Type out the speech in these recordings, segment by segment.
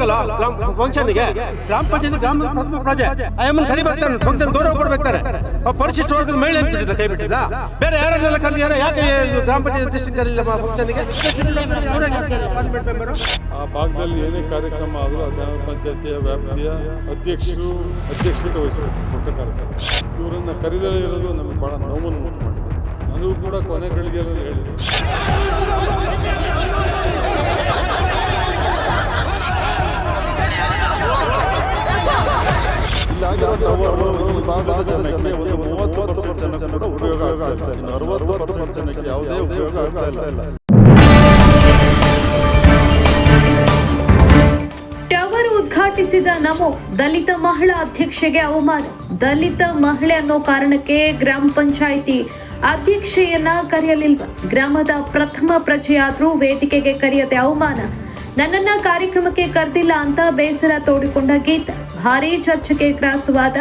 ಕರಿಬೇಕಲ್ಲ ಗ್ರಾಮ ಫಂಕ್ಷನ್ಗೆ. ಗ್ರಾಮ ಪಂಚಾಯತ್ ಗ್ರಾಮ ಪ್ರಥಮ ಪ್ರಜೆ. ಅಯ್ಯಮ್ಮನ್ ಕರಿಬೇಕಾರೆ ಫಂಕ್ಷನ್ ಗೌರವ ಕೊಡ್ಬೇಕಾರೆ ಪರಿಶಿಷ್ಟ ವರ್ಗದ ಮಹಿಳೆ ಅಂತ ಕೈ ಬಿಟ್ಟಿದ್ದ. ಬೇರೆ ಯಾರನ್ನೆಲ್ಲ ಕರೆದಿದ್ದಾರೆ ಯಾಕೆ ಗ್ರಾಮ ಪಂಚಾಯತ್ ಅಧ್ಯಕ್ಷ ಕರೀಲಿಲ್ಲ ಫಂಕ್ಷನ್ಗೆ? ಆ ಭಾಗದಲ್ಲಿ ಏನೇ ಕಾರ್ಯಕ್ರಮ ಆದರೂ ಗ್ರಾಮ ಪಂಚಾಯತಿಯ ವ್ಯಾಪ್ತಿಯ ಅಧ್ಯಕ್ಷರು ಅಧ್ಯಕ್ಷತೆ ವಹಿಸಬೇಕು ಪುಟ್ಟ ಕಾರ್ಯಕ್ರಮ ಇವರನ್ನು ಕರೆದಲೇ ಇರೋದು ನಮಗೆ ಭಾಳ ನೋವನ್ನು ಉಂಟು ಮಾಡಿದೆ ನನಗೂ ಕೂಡ ಕೊನೆ ಗಳಿಗೆಯಲ್ಲಿ ಹೇಳಿದರು. ಭಾಗದ ಜನಕ್ಕೆ ಒಂದು ಮೂವತ್ತು ಪರ್ಸೆಂಟ್ ಜನಕ್ಕೆ ಕೂಡ ಉಪಯೋಗ ಆಗ್ತಾ ಇನ್ನು ಅರವತ್ತು ಪರ್ಸೆಂಟ್ ಜನಕ್ಕೆ ಯಾವುದೇ ಉಪಯೋಗ ಆಗ್ತಾ ಇಲ್ಲ. ಟವರ್ ಉದ್ಘಾಟಿಸಿದ ನಮೋ ದಲಿತ ಮಹಿಳಾ ಅಧ್ಯಕ್ಷೆಗೆ ಅವಮಾನ. ದಲಿತ ಮಹಿಳೆ ಅನ್ನೋ ಕಾರಣಕ್ಕೆ ಗ್ರಾಮ ಪಂಚಾಯಿತಿ ಅಧ್ಯಕ್ಷೆಯನ್ನ ಕರೆಯಲಿಲ್ವ? ಗ್ರಾಮದ ಪ್ರಥಮ ಪ್ರಜೆಯಾದ್ರೂ ವೇದಿಕೆಗೆ ಕರೆಯದೆ ಅವಮಾನ. ನನ್ನನ್ನ ಕಾರ್ಯಕ್ರಮಕ್ಕೆ ಕರೆದಿಲ್ಲ ಅಂತ ಬೇಸರ ತೋಡಿಕೊಂಡ ಗೀತಾ. ಭಾರೀ ಚರ್ಚೆಗೆ ಗ್ರಾಸವಾದ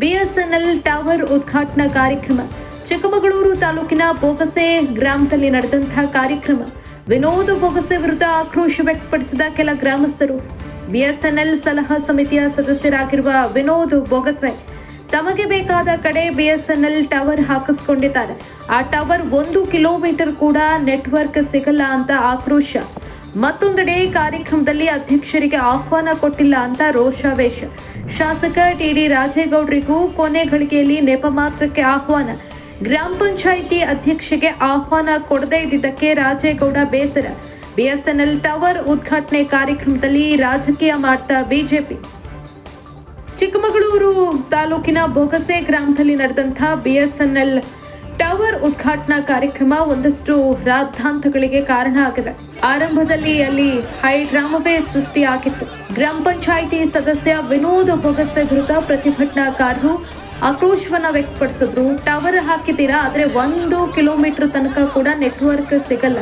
ಬಿಎಸ್ಎನ್ಎಲ್ ಟವರ್ ಉದ್ಘಾಟನಾ ಕಾರ್ಯಕ್ರಮ. ಚಿಕ್ಕಮಗಳೂರು ತಾಲೂಕಿನ ಬೋಗಸೆ ಗ್ರಾಮದಲ್ಲಿ ನಡೆದಂತಹ ಕಾರ್ಯಕ್ರಮ. ವಿನೋದ್ ಬೋಗಸೆ ವಿರುದ್ಧ ಆಕ್ರೋಶ ವ್ಯಕ್ತಪಡಿಸಿದ ಕೆಲ ಗ್ರಾಮಸ್ಥರು. ಬಿಎಸ್ಎನ್ಎಲ್ ಸಲಹಾ ಸಮಿತಿಯ ಸದಸ್ಯರಾಗಿರುವ ವಿನೋದ್ ಬೊಗಸೆ ತಮಗೆ ಬೇಕಾದ ಕಡೆ ಬಿಎಸ್ಎನ್ಎಲ್ ಟವರ್ ಹಾಕಿಸ್ಕೊಂಡಿದ್ದಾರೆ. ಆ ಟವರ್ ಒಂದು ಕಿಲೋಮೀಟರ್ ಕೂಡ ನೆಟ್ವರ್ಕ್ ಸಿಗಲ್ಲ ಅಂತ ಆಕ್ರೋಶ. ಮತ್ತೊಂದೆಡೆ ಕಾರ್ಯಕ್ರಮದಲ್ಲಿ ಅಧ್ಯಕ್ಷರಿಗೆ ಆಹ್ವಾನ ಕೊಟ್ಟಿಲ್ಲ ಅಂತ ರೋಷಾವೇಶ. ಶಾಸಕ ಟಿಡಿ ರಾಜೇಗೌಡರಿಗೂ ಕೊನೆ ಗಳಿಗೆಯಲ್ಲಿ ನೆಪ ಮಾತ್ರಕ್ಕೆ ಆಹ್ವಾನ. ಗ್ರಾಮ ಪಂಚಾಯಿತಿ ಅಧ್ಯಕ್ಷೆಗೆ ಆಹ್ವಾನ ಕೊಡದೇ ಇದ್ದಿದ್ದಕ್ಕೆ ರಾಜೇಗೌಡ ಬೇಸರ. ಬಿಎಸ್ಎನ್ಎಲ್ ಟವರ್ ಉದ್ಘಾಟನೆ ಕಾರ್ಯಕ್ರಮದಲ್ಲಿ ರಾಜಕೀಯ ಮಾಡ್ತಾ ಬಿಜೆಪಿ. ಚಿಕ್ಕಮಗಳೂರು ತಾಲೂಕಿನ ಬೊಗಸೆ ಗ್ರಾಮದಲ್ಲಿ ನಡೆದಂತಹ ಬಿಎಸ್ಎನ್ಎಲ್ ಟವರ್ ಉದ್ಘಾಟನಾ ಕಾರ್ಯಕ್ರಮ ಒಂದಷ್ಟು ರಾದ್ಧಾಂತಗಳಿಗೆ ಕಾರಣ ಆಗಿದೆ. ಆರಂಭದಲ್ಲಿ ಅಲ್ಲಿ ಹೈ ಡ್ರಾಮವೇ ಸೃಷ್ಟಿಯಾಗಿತ್ತು. ಗ್ರಾಮ ಪಂಚಾಯಿತಿ ಸದಸ್ಯ ವಿನೋದ್ ಬೊಗಸೆ ವಿರುದ್ಧ ಪ್ರತಿಭಟನಾಕಾರರು ಆಕ್ರೋಶವನ್ನ ವ್ಯಕ್ತಪಡಿಸಿದ್ರು. ಟವರ್ ಹಾಕಿದ್ದೀರಾ? ಆದ್ರೆ ಒಂದು ಕಿಲೋಮೀಟರ್ ತನಕ ಕೂಡ ನೆಟ್ವರ್ಕ್ ಸಿಗಲ್ಲ.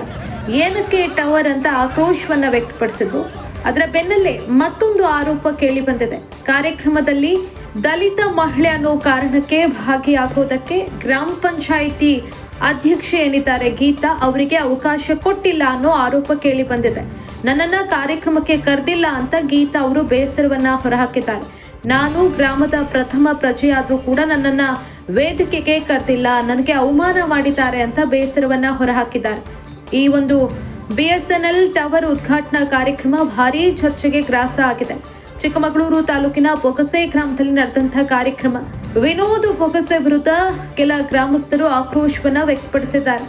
ಏನಕ್ಕೆ ಟವರ್ ಅಂತ ಆಕ್ರೋಶವನ್ನ ವ್ಯಕ್ತಪಡಿಸಿದ್ರು? ಅದರ ಬೆನ್ನಲ್ಲೇ ಮತ್ತೊಂದು ಆರೋಪ ಕೇಳಿ ಬಂದಿದೆ. ಕಾರ್ಯಕ್ರಮದಲ್ಲಿ ದಲಿತ ಮಹಿಳೆ ಅನ್ನೋ ಕಾರಣಕ್ಕೆ ಭಾಗಿಯಾಗೋದಕ್ಕೆ ಗ್ರಾಮ ಪಂಚಾಯಿತಿ ಅಧ್ಯಕ್ಷೆ ಏನಿದ್ದಾರೆ ಗೀತಾ ಅವರಿಗೆ ಅವಕಾಶ ಕೊಟ್ಟಿಲ್ಲ ಅನ್ನೋ ಆರೋಪ ಕೇಳಿ ಬಂದಿದೆ. ನನ್ನನ್ನ ಕಾರ್ಯಕ್ರಮಕ್ಕೆ ಕರೆದಿಲ್ಲ ಅಂತ ಗೀತಾ ಅವರು ಬೇಸರವನ್ನ ಹೊರಹಾಕಿದ್ದಾರೆ. ನಾನು ಗ್ರಾಮದ ಪ್ರಥಮ ಪ್ರಜೆಯಾದ್ರೂ ಕೂಡ ನನ್ನನ್ನ ವೇದಿಕೆಗೆ ಕರೆದಿಲ್ಲ, ನನಗೆ ಅವಮಾನ ಮಾಡಿದ್ದಾರೆ ಅಂತ ಬೇಸರವನ್ನ ಹೊರಹಾಕಿದ್ದಾರೆ. ಈ ಒಂದು ಬಿಎಸ್ಎನ್ಎಲ್ ಟವರ್ ಉದ್ಘಾಟನಾ ಕಾರ್ಯಕ್ರಮ ಭಾರೀ ಚರ್ಚೆಗೆ ಗ್ರಾಸ ಆಗಿದೆ. ಚಿಕ್ಕಮಗಳೂರು ತಾಲೂಕಿನ ಬೊಗಸೆ ಗ್ರಾಮದಲ್ಲಿ ನಡೆದಂತಹ ಕಾರ್ಯಕ್ರಮ. ವಿನೋದ್ ಬೊಗಸೆ ವಿರುದ್ಧ ಕೆಲ ಗ್ರಾಮಸ್ಥರು ಆಕ್ರೋಶವನ್ನ ವ್ಯಕ್ತಪಡಿಸಿದ್ದಾರೆ.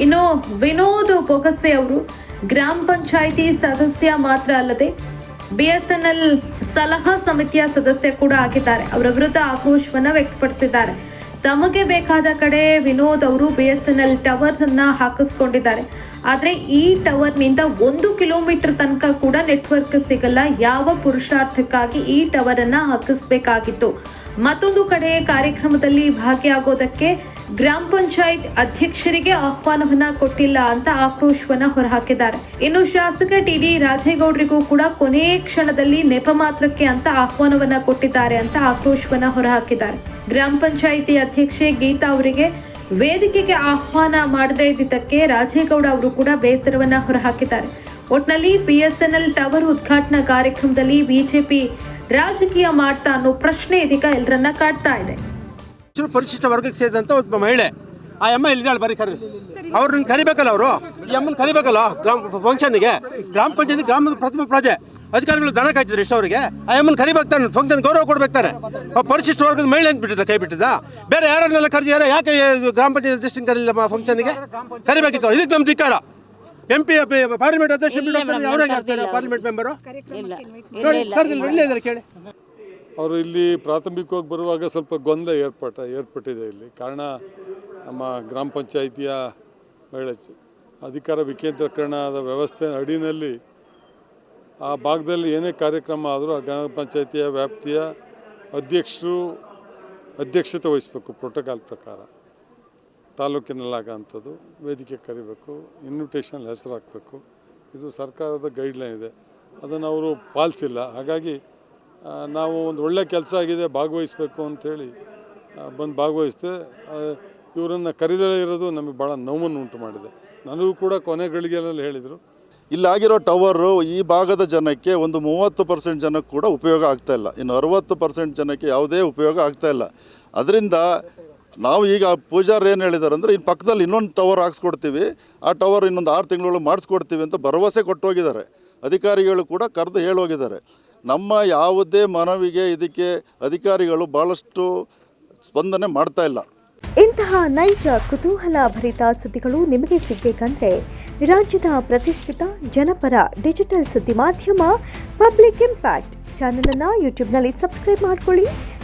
ಇನ್ನು ವಿನೋದ್ ಬೊಗಸೆ ಅವರು ಗ್ರಾಮ ಪಂಚಾಯಿತಿ ಸದಸ್ಯ ಮಾತ್ರ ಅಲ್ಲದೆ ಬಿಎಸ್ಎನ್ಎಲ್ ಸಲಹಾ ಸಮಿತಿಯ ಸದಸ್ಯ ಕೂಡ ಆಗಿದ್ದಾರೆ. ಅವರ ವಿರುದ್ಧ ಆಕ್ರೋಶವನ್ನ ವ್ಯಕ್ತಪಡಿಸಿದ್ದಾರೆ. ತಮಗೆ ಬೇಕಾದ ಕಡೆ ವಿನೋದ್ ಅವರು ಬಿಎಸ್ಎನ್ಎಲ್ ಟವರ್ ಅನ್ನ ಹಾಕಿಸ್ಕೊಂಡಿದ್ದಾರೆ. ಆದರೆ ಈ ಟವರ್ನಿಂದ ಒಂದು ಕಿಲೋಮೀಟರ್ ತನಕ ಕೂಡ ನೆಟ್ವರ್ಕ್ ಸಿಗಲ್ಲ. ಯಾವ ಪುರುಷಾರ್ಥಕ್ಕಾಗಿ ಈ ಟವರ್ ಅನ್ನ ಹಾಕಿಸ್ಬೇಕಾಗಿತ್ತು. ಮತ್ತೊಂದು ಕಡೆ ಕಾರ್ಯಕ್ರಮದಲ್ಲಿ ಭಾಗಿಯಾಗೋದಕ್ಕೆ ಗ್ರಾಮ ಪಂಚಾಯತ್ ಅಧ್ಯಕ್ಷರಿಗೆ ಆಹ್ವಾನವನ್ನ ಕೊಟ್ಟಿಲ್ಲ ಅಂತ ಆಕ್ರೋಶವನ್ನ ಹೊರಹಾಕಿದ್ದಾರೆ. ಇನ್ನು ಶಾಸಕ ಟಿಡಿ ರಾಜೇಗೌಡರಿಗೂ ಕೂಡ ಕೊನೆ ಕ್ಷಣದಲ್ಲಿ ನೆಪ ಮಾತ್ರಕ್ಕೆ ಅಂತ ಆಹ್ವಾನವನ್ನ ಕೊಟ್ಟಿದ್ದಾರೆ ಅಂತ ಆಕ್ರೋಶವನ್ನ ಹೊರಹಾಕಿದ್ದಾರೆ. ಗ್ರಾಮ ಪಂಚಾಯಿತಿ ಅಧ್ಯಕ್ಷೆ ಗೀತಾ ಅವರಿಗೆ ವೇದಿಕೆಗೆ ಆಹ್ವಾನ ಮಾಡದೇ ಇದ್ದಿದ್ದಕ್ಕೆ ರಾಜೇಗೌಡ ಅವರು ಕೂಡ ಬೇಸರವನ್ನ ಹೊರಹಾಕಿದ್ದಾರೆ. ಒಟ್ನಲ್ಲಿ ಬಿಎಸ್ಎನ್ಎಲ್ ಟವರ್ ಉದ್ಘಾಟನಾ ಕಾರ್ಯಕ್ರಮದಲ್ಲಿ ಬಿಜೆಪಿ ರಾಜಕೀಯ ಮಾಡ್ತಾ ಅನ್ನೋ ಪ್ರಶ್ನೆ ಇದೀಗ ಎಲ್ಲರನ್ನ ಕಾಡ್ತಾ ಇದೆ. ಪರಿಶಿಷ್ಟ ವರ್ಗಕ್ಕೆ ಸೇರಿದಂತ ಒಬ್ಬ ಮಹಿಳೆ, ಆ ಅಮ್ಮ ಇಲ್ಲಿದ್ದಾಳೆ ಬರೀ ಕರಿ. ಅವ್ರನ್ನ ಕರಿಬೇಕಲ್ಲ ಅವರು? ಈ ಅಮ್ಮನ ಕರಿಬೇಕಲ್ಲ ಗ್ರಾಮ ಫಂಕ್ಷನ್ಗೆ? ಗ್ರಾಮ ಪಂಚಾಯತಿ ಗ್ರಾಮದ ಪ್ರಥಮ ಪ್ರಜೆ. ಅಧಿಕಾರಿಗಳು ದನ ಕಾಯ್ತಿದ್ರು ಎಷ್ಟು ಅವರಿಗೆ. ಆ ಅಮ್ಮನ ಕರಿಬೇಕಾನೆ ಫಂಕ್ಷನ್ ಗೌರವ ಕೊಡ್ಬೇಕಾರೆ ಪರಿಶಿಷ್ಟ ವರ್ಗದ ಮಹಿಳೆ ಅಂತ ಬಿಟ್ಟಿದ್ದ, ಕೈ ಬಿಟ್ಟಿದ್ದ. ಬೇರೆ ಯಾರನ್ನೆಲ್ಲ ಕರೆದಿದ್ದಾರೆ ಯಾಕೆ ಗ್ರಾಮ ಪಂಚಾಯತ್ ಅಧ್ಯಕ್ಷ ಕರೀಲಿಲ್ಲ ಫಂಕ್ಷನ್ಗೆ? ಕರಿಬೇಕಿತ್ತು. ಇದಕ್ಕೆ ನಮ್ಮ ಧಿಕ್ಕಾರ. ಎಂ ಪಿ ಪಾರ್ಲಿಮೆಂಟ್ ಅಧ್ಯಕ್ಷ ಅವರೇ ಆಗ್ತಾರೆ ಪಾರ್ಲಿಮೆಂಟ್ ಮೆಂಬರು ಇಲ್ಲ ಇದ್ದಾರೆ ಕೇಳಿ. ಅವರು ಇಲ್ಲಿ ಪ್ರಾಥಮಿಕವಾಗಿ ಬರುವಾಗ ಸ್ವಲ್ಪ ಗೊಂದಲ ಏರ್ಪಟ್ಟ ಏರ್ಪಟ್ಟಿದೆ ಇಲ್ಲಿ. ಕಾರಣ ನಮ್ಮ ಗ್ರಾಮ ಪಂಚಾಯಿತಿಯ ಮಹಿಳೆ ಚ- ಅಧಿಕಾರ ವಿಕೇಂದ್ರೀಕರಣದ ವ್ಯವಸ್ಥೆ ಅಡಿನಲ್ಲಿ ಆ ಭಾಗದಲ್ಲಿ ಏನೇ ಕಾರ್ಯಕ್ರಮ ಆದರೂ ಆ ಗ್ರಾಮ ಪಂಚಾಯಿತಿಯ ವ್ಯಾಪ್ತಿಯ ಅಧ್ಯಕ್ಷರು ಅಧ್ಯಕ್ಷತೆ ವಹಿಸಬೇಕು ಪ್ರೋಟೋಕಾಲ್ ಪ್ರಕಾರ. ತಾಲೂಕಿನಲ್ಲಾಗಂಥದ್ದು ವೇದಿಕೆ ಕರಿಬೇಕು ಇನ್ವಿಟೇಷನ್ ಹೆಸರು ಹಾಕಬೇಕು. ಇದು ಸರ್ಕಾರದ ಗೈಡ್ಲೈನ್ ಇದೆ. ಅದನ್ನು ಅವರು ಪಾಲಿಸಿಲ್ಲ. ಹಾಗಾಗಿ ನಾವು ಒಂದು ಒಳ್ಳೆ ಕೆಲಸ ಆಗಿದೆ, ಭಾಗವಹಿಸಬೇಕು ಅಂಥೇಳಿ ಬಂದು ಭಾಗವಹಿಸಿದೆ ಇವರನ್ನು ಕರೆದಲೇ ಇರೋದು ನಮಗೆ ಭಾಳ ನೋವನ್ನು ಉಂಟು ಮಾಡಿದೆ. ನನಗೂ ಕೂಡ ಕೊನೆ ಗಳಿಗೆಯಲ್ಲಿ ಹೇಳಿದರು. ಇಲ್ಲಾಗಿರೋ ಟವರು ಈ ಭಾಗದ ಜನಕ್ಕೆ ಒಂದು ಮೂವತ್ತು ಪರ್ಸೆಂಟ್ ಜನಕ್ಕೆ ಕೂಡ ಉಪಯೋಗ ಆಗ್ತಾ ಇಲ್ಲ. ಇನ್ನು ಅರುವತ್ತು ಪರ್ಸೆಂಟ್ ಜನಕ್ಕೆ ಯಾವುದೇ ಉಪಯೋಗ ಆಗ್ತಾ ಇಲ್ಲ. ಅದರಿಂದ ನಾವು ಈಗ ಪೂಜಾರ್ ಏನು ಹೇಳಿದ್ದಾರೆ ಅಂದರೆ ಇನ್ನು ಪಕ್ಕದಲ್ಲಿ ಇನ್ನೊಂದು ಟವರ್ ಹಾಕ್ಸ್ಕೊಡ್ತೀವಿ. ಆ ಟವರ್ ಇನ್ನೊಂದು ಆರು ತಿಂಗಳೊಳಗೆ ಮಾಡಿಸ್ಕೊಡ್ತೀವಿ ಅಂತ ಭರವಸೆ ಕೊಟ್ಟೋಗಿದ್ದಾರೆ. ಅಧಿಕಾರಿಗಳು ಕೂಡ ಕರೆದು ಹೇಳೋಗಿದ್ದಾರೆ. ನಮ್ಮ ಯಾವುದೇ ಮನವಿಗೆ ಇದಕ್ಕೆ ಅಧಿಕಾರಿಗಳು ಭಾಳಷ್ಟು ಸ್ಪಂದನೆ ಮಾಡ್ತಾ ಇಲ್ಲ. ಇಂತಹ ನೈಜ ಕುತೂಹಲ ಭರಿತ ಸುದ್ದಿಗಳು ನಿಮಗೆ ಸಿಗಬೇಕಂದ್ರೆ, ರಾಜ್ಯದ ಪ್ರತಿಷ್ಠಿತ ಜನಪರ ಡಿಜಿಟಲ್ ಸುದ್ದಿ ಮಾಧ್ಯಮ ಪಬ್ಲಿಕ್ ಇಂಪ್ಯಾಕ್ಟ್ ಚಾನಲನ್ನು ಯೂಟ್ಯೂಬ್ನಲ್ಲಿ ಸಬ್ಸ್ಕ್ರೈಬ್ ಮಾಡ್ಕೊಳ್ಳಿ.